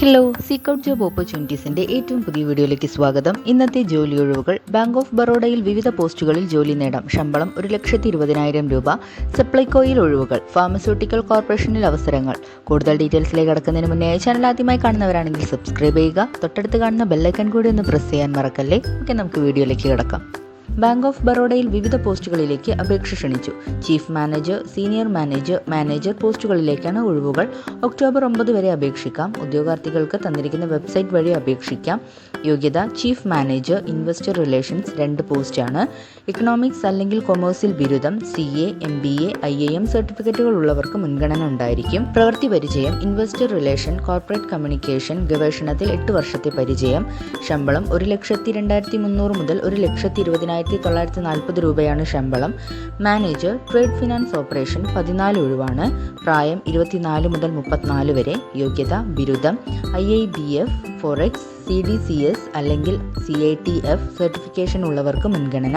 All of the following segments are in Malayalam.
ഹലോ സീക്ക് ഔട്ട് ജോബ് ഓപ്പർച്യൂണിറ്റീസിന്റെ ഏറ്റവും പുതിയ വീഡിയോയിലേക്ക് സ്വാഗതം. ഇന്നത്തെ ജോലി ഒഴിവുകൾ. ബാങ്ക് ഓഫ് ബറോഡയിൽ വിവിധ പോസ്റ്റുകളിൽ ജോലി നേടാം. ശമ്പളം ഒരു ലക്ഷത്തി ഇരുപതിനായിരം രൂപ. സപ്ലൈകോയിൽ ഒഴിവുകൾ. ഫാർമസ്യൂട്ടിക്കൽ കോർപ്പറേഷനിൽ അവസരങ്ങൾ. കൂടുതൽ ഡീറ്റെയിൽസിലേക്ക് കടക്കുന്നതിന് മുന്നേ ചാനൽ ആദ്യമായി കാണുന്നവരാണെങ്കിൽ സബ്സ്ക്രൈബ് ചെയ്യുക. തൊട്ടടുത്ത് കാണുന്ന ബെല്ലൈക്കൺ കൂടി ഒന്ന് പ്രസ് ചെയ്യാൻ മറക്കല്ലേ? ഓക്കെ നമുക്ക് വീഡിയോയിലേക്ക് കിടക്കാം. ബാങ്ക് ഓഫ് ബറോഡയിൽ വിവിധ പോസ്റ്റുകളിലേക്ക് അപേക്ഷ ക്ഷണിച്ചു. Chief manager senior manager manager പോസ്റ്റുകളിലേക്കാണ് ഒഴിവുകൾ. ഒക്ടോബർ ഒമ്പത് വരെ അപേക്ഷിക്കാം. ഉദ്യോഗാർത്ഥികൾക്ക് തന്നിരിക്കുന്ന വെബ്സൈറ്റ് വഴി അപേക്ഷിക്കാം. യോഗ്യത ചീഫ് മാനേജർ ഇൻവെസ്റ്റർ റിലേഷൻസ് രണ്ട് പോസ്റ്റാണ് ഇക്കണോമിക്സ് അല്ലെങ്കിൽ കൊമേഴ്സിൽ ബിരുദം C A M B A I A M സർട്ടിഫിക്കറ്റുകൾ ഉള്ളവർക്ക് മുൻഗണന ഉണ്ടായിരിക്കും. പ്രവൃത്തി പരിചയം ഇൻവെസ്റ്റർ റിലേഷൻ കോർപ്പറേറ്റ് കമ്മ്യൂണിക്കേഷൻ ഗവേഷണത്തിൽ എട്ട് വർഷത്തെ പരിചയം. ശമ്പളം ഒരു ലക്ഷത്തി രണ്ടായിരത്തി മുന്നൂറ് മുതൽ ഒരു ലക്ഷത്തി ഇരുപതിനായിരത്തി തൊള്ളായിരത്തി നാൽപ്പത് രൂപയാണ് ശമ്പളം. മാനേജർ ട്രേഡ് ഫിനാൻസ് ഓപ്പറേഷൻ പതിനാല് ഒഴിവാണ്. പ്രായം ഇരുപത്തിനാല് മുതൽ മുപ്പത്തിനാല് വരെ. യോഗ്യത ബിരുദം I I B F forex C D C S അല്ലെങ്കിൽ C I T F certification ഉള്ളവർക്ക് മുൻഗണന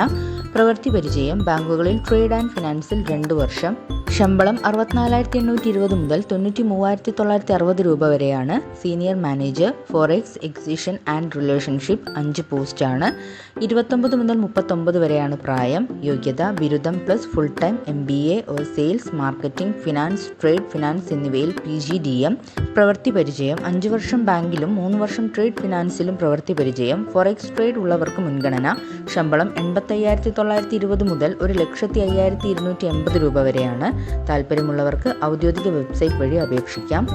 പ്രവൃത്തി പരിചയം ബാങ്കുകളിൽ ട്രേഡ് ആൻഡ് ഫിനാൻസിൽ രണ്ട് വർഷം ശമ്പളം അറുപത്തിനാലായിരത്തി എണ്ണൂറ്റി ഇരുപത് മുതൽ തൊണ്ണൂറ്റി മൂവായിരത്തി തൊള്ളായിരത്തി അറുപത് രൂപ വരെയാണ്. Senior manager forex acquisition and relationship അഞ്ച് പോസ്റ്റാണ് ഇരുപത്തൊമ്പത് മുതൽ മുപ്പത്തൊമ്പത് വരെയാണ് പ്രായം. യോഗ്യത ബിരുദം plus full time M B A or sales marketing finance trade finance എന്നിവയിൽ പി ജി ഡി എം പ്രവൃത്തി പരിചയം അഞ്ച് വർഷം ബാങ്കിലും മൂന്ന് വർഷം ട്രേഡ് ഫിനാൻസിലും പ്രവൃത്തി പരിചയം. ഫോറെക്സ് ട്രേഡ് ഉള്ളവർക്ക് മുൻഗണന. ശമ്പളം എൺപത്തയ്യായിരത്തി തൊള്ളായിരത്തി ഇരുപത് മുതൽ ഒരു ലക്ഷത്തി അയ്യായിരത്തി ഇരുന്നൂറ്റി എൺപത് രൂപ വരെയാണ്. താല്പര്യമുള്ളവർക്ക് ഔദ്യോഗിക വെബ്സൈറ്റ് വഴി അപേക്ഷിക്കാം.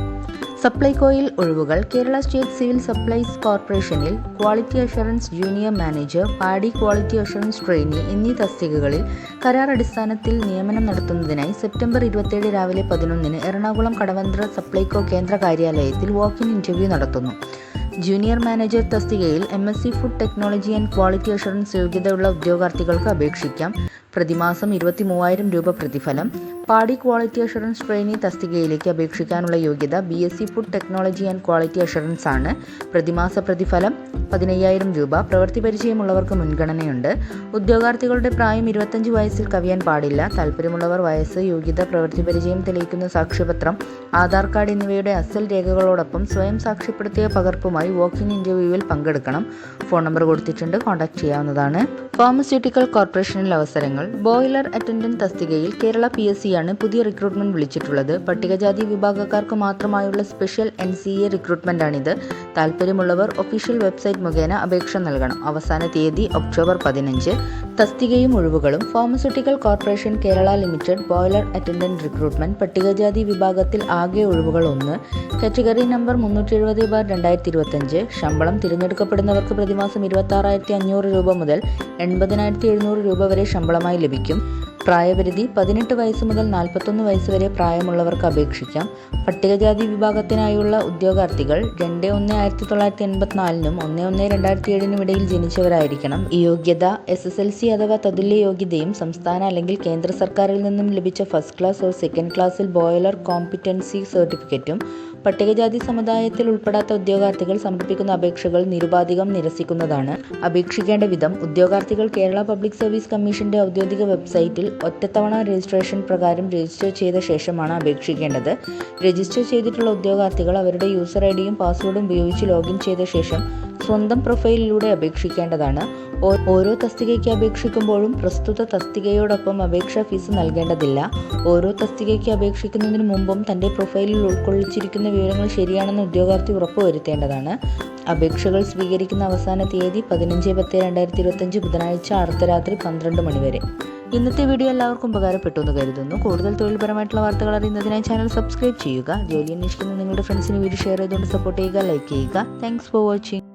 സപ്ലൈകോയിൽ ഒഴിവുകൾ കേരള സ്റ്റേറ്റ് സിവിൽ സപ്ലൈസ് കോർപ്പറേഷനിൽ ക്വാളിറ്റി അഷുറൻസ് ജൂനിയർ മാനേജർ പാടി ക്വാളിറ്റി അഷുറൻസ് ട്രെയിനി എന്നീ തസ്തികകളിൽ കരാർ അടിസ്ഥാനത്തിൽ നിയമനം നടത്തുന്നതിനായി സെപ്റ്റംബർ ഇരുപത്തിയേഴ് രാവിലെ പതിനൊന്നിന് എറണാകുളം കടവന്ത്ര സപ്ലൈകോ കേന്ദ്ര കാര്യാലയത്തിൽ വാക്ക് ഇൻ ഇന്റർവ്യൂ നടത്തുന്നു. ജൂനിയർ മാനേജർ തസ്തികയിൽ M S C food technology and quality assurance യോഗ്യതയുള്ള ഉദ്യോഗാർത്ഥികൾക്ക് അപേക്ഷിക്കാം. പ്രതിമാസം ഇരുപത്തി മൂവായിരം രൂപ പ്രതിഫലം. പാടി ക്വാളിറ്റി അഷുറൻസ് ട്രെയിനി തസ്തികയിലേക്ക് അപേക്ഷിക്കാനുള്ള യോഗ്യത B S C food technology and quality assurance ആണ്. പ്രതിമാസ പ്രതിഫലം പതിനയ്യായിരം രൂപ. പ്രവൃത്തി പരിചയമുള്ളവർക്ക് മുൻഗണനയുണ്ട്. ഉദ്യോഗാർത്ഥികളുടെ പ്രായം ഇരുപത്തഞ്ച് വയസ്സിൽ കവിയാൻ പാടില്ല. താല്പര്യമുള്ളവർ വയസ്സ് യോഗ്യത പ്രവൃത്തി പരിചയം തെളിയിക്കുന്ന സാക്ഷ്യപത്രം ആധാർ കാർഡ് എന്നിവയുടെ അസൽ രേഖകളോടൊപ്പം സ്വയം സാക്ഷ്യപ്പെടുത്തിയ പകർപ്പുമായി വാക്കിംഗ് ഇന്റർവ്യൂവിൽ പങ്കെടുക്കണം. ഫോൺ നമ്പർ കൊടുത്തിട്ടുണ്ട്. കോൺടാക്ട് ചെയ്യാവുന്നതാണ്. ഫാർമസ്യൂട്ടിക്കൽ കോർപ്പറേഷനിൽ അവസരങ്ങൾ. ബോയിലർ അറ്റൻഡന്റ് തസ്തികയിൽ കേരള പി എസ് സി ആണ് പുതിയ റിക്രൂട്ട്മെന്റ് വിളിച്ചിട്ടുള്ളത്. പട്ടികജാതി വിഭാഗക്കാർക്ക് മാത്രമായുള്ള സ്പെഷ്യൽ എൻ സി എ റിക്രൂട്ട്മെന്റാണിത് താല്പര്യമുള്ളവർ ഒഫീഷ്യൽ വെബ്സൈറ്റ് മുഖേന അപേക്ഷ നൽകണം. അവസാന തീയതി ഒക്ടോബർ പതിനഞ്ച്. തസ്തികയും ഒഴിവുകളും pharmaceutical corporation Kerala limited boiler attendant recruitment പട്ടികജാതി വിഭാഗത്തിൽ ആകെ ഒഴിവുകൾ ഒന്ന്. കാറ്റഗറി നമ്പർ മുന്നൂറ്റി എഴുപത് ബാർ രണ്ടായിരത്തി ഇരുപത്തഞ്ച് ശമ്പളം തിരഞ്ഞെടുക്കപ്പെടുന്നവർക്ക് പ്രതിമാസം ഇരുപത്തി ആറായിരത്തി അഞ്ഞൂറ് രൂപ മുതൽ എൺപതിനായിരത്തി എഴുന്നൂറ് രൂപ വരെ ശമ്പളമായി ലഭിക്കും. പ്രായപരിധി പതിനെട്ട് വയസ്സ് മുതൽ നാൽപ്പത്തൊന്ന് വയസ്സ് വരെ പ്രായമുള്ളവർക്ക് അപേക്ഷിക്കാം. പട്ടികജാതി വിഭാഗത്തിനായുള്ള ഉദ്യോഗാർത്ഥികൾ രണ്ട് ഒന്ന് ആയിരത്തി തൊള്ളായിരത്തി എൺപത്തിനാലിനും ഒന്ന് ഒന്ന് രണ്ടായിരത്തി ഏഴിനും ഇടയിൽ ജനിച്ചവരായിരിക്കണം. യോഗ്യത എസ് എസ് എൽ സി അഥവാ തതുല്യ യോഗ്യതയും സംസ്ഥാന അല്ലെങ്കിൽ കേന്ദ്ര സർക്കാരിൽ നിന്നും ലഭിച്ച ഫസ്റ്റ് ക്ലാസ് ഓർ സെക്കൻഡ് ക്ലാസ്സിൽ ബോയിലർ കോമ്പിറ്റൻസി സർട്ടിഫിക്കറ്റും പട്ടികജാതി സമുദായത്തിൽ ഉൾപ്പെടാത്ത ഉദ്യോഗാർത്ഥികൾ സമർപ്പിക്കുന്ന അപേക്ഷകൾ നിരുപാധികം നിരസിക്കുന്നതാണ്. അപേക്ഷിക്കേണ്ട വിധം ഉദ്യോഗാർത്ഥികൾ കേരള പബ്ലിക് സർവീസ് കമ്മീഷന്റെ ഔദ്യോഗിക വെബ്സൈറ്റിൽ ഒറ്റത്തവണ രജിസ്ട്രേഷൻ പ്രകാരം രജിസ്റ്റർ ചെയ്ത ശേഷമാണ് അപേക്ഷിക്കേണ്ടത്. രജിസ്റ്റർ ചെയ്തിട്ടുള്ള ഉദ്യോഗാർത്ഥികൾ അവരുടെ യൂസർ ഐ ഡിയും പാസ്വേഡും ഉപയോഗിച്ച് ലോഗിൻ ചെയ്ത ശേഷം സ്വന്തം പ്രൊഫൈലിലൂടെ അപേക്ഷിക്കേണ്ടതാണ്. ഓരോ തസ്തികയ്ക്ക് അപേക്ഷിക്കുമ്പോഴും പ്രസ്തുത തസ്തികയോടൊപ്പം അപേക്ഷാ ഫീസ് നൽകേണ്ടതില്ല. ഓരോ തസ്തികയ്ക്ക് അപേക്ഷിക്കുന്നതിന് മുമ്പും തന്റെ പ്രൊഫൈലിൽ ഉൾക്കൊള്ളിച്ചിരിക്കുന്ന വിവരങ്ങൾ ശരിയാണെന്ന് ഉദ്യോഗാർത്ഥി ഉറപ്പുവരുത്തേണ്ടതാണ്. അപേക്ഷകൾ സ്വീകരിക്കുന്ന അവസാന തീയതി പതിനഞ്ച് പത്ത് രണ്ടായിരത്തി ഇരുപത്തഞ്ച് ബുധനാഴ്ച അർദ്ധരാത്രി പന്ത്രണ്ട് മണിവരെ ഇന്നത്തെ വീഡിയോ എല്ലാവർക്കും ഉപകാരപ്പെട്ടു എന്ന് കരുതുന്നു. കൂടുതൽ തൊഴിൽപരമായിട്ടുള്ള വാർത്തകൾ അറിയുന്നതിനായി ചാനൽ സബ്സ്ക്രൈബ് ചെയ്യുക. ജോലി അന്വേഷിക്കുന്ന നിങ്ങളുടെ ഫ്രണ്ട്സിന് വീഡിയോ ഷെയർ ചെയ്തുകൊണ്ട് സപ്പോർട്ട് ചെയ്യുക ലൈക്ക് ചെയ്യുക. Thanks for watching